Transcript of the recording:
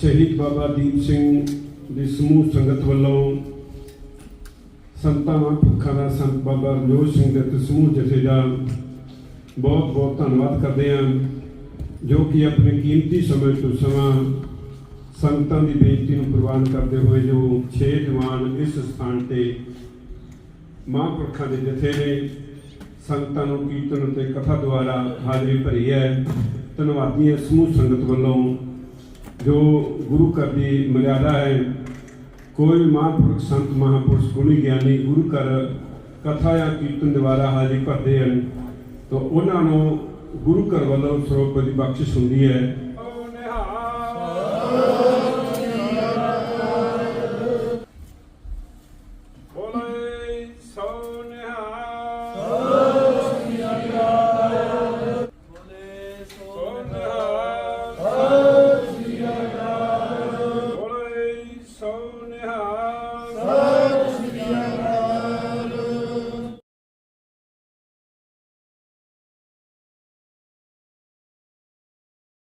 ਸ਼ਹੀਦ ਬਾਬਾ ਦੀਪ ਸਿੰਘ ਦੀ ਸਮੂਹ ਸੰਗਤ ਵੱਲੋਂ ਸੰਤਾਂ ਪੁੱਖਾਂ ਦਾ ਸੰਤ ਬਾਬਾ ਰਣਜੋਤ ਸਿੰਘ ਦੇ ਤੇ ਸਮੂਹ ਜਥੇ ਦਾ ਬਹੁਤ ਬਹੁਤ ਧੰਨਵਾਦ ਕਰਦੇ ਹਾਂ, ਜੋ ਕਿ ਆਪਣੇ ਕੀਮਤੀ ਸਮੇਂ ਤੋਂ ਸਮਾਂ ਸੰਗਤਾਂ ਦੀ ਬੇਨਤੀ ਨੂੰ ਪ੍ਰਵਾਨ ਕਰਦੇ ਹੋਏ ਜੋ ਛੇ ਜਵਾਨ ਇਸ ਸਥਾਨ ਤੇ ਮਹਾਂਪੁਰਖਾਂ ਦੇ ਜਥੇ ਨੇ ਸੰਗਤਾਂ ਨੂੰ ਕੀਰਤਨ ਅਤੇ ਕਥਾ ਦੁਆਰਾ ਹਾਜ਼ਰੀ ਭਰੀ ਹੈ। ਧੰਨਵਾਦੀ ਸਮੂਹ ਸੰਗਤ ਵੱਲੋਂ। ਜੋ ਗੁਰੂ ਘਰ ਦੀ ਮਰਿਆਦਾ ਹੈ, ਕੋਈ ਵੀ ਮਹਾਂਪੁਰਖ ਸੰਤ ਮਹਾਂਪੁਰਸ਼ ਗੁਣੀ ਗਿਆਨੀ ਗੁਰੂ ਘਰ ਕਥਾ ਜਾਂ ਕੀਰਤਨ ਦੁਆਰਾ ਹਾਜ਼ਰੀ ਭਰਦੇ ਹਨ, ਤਾਂ ਉਹਨਾਂ ਨੂੰ ਗੁਰੂ ਘਰ ਵੱਲੋਂ ਸਰੋਪਰ ਦੀ ਬਖਸ਼ਿਸ਼ ਹੁੰਦੀ ਹੈ। so near.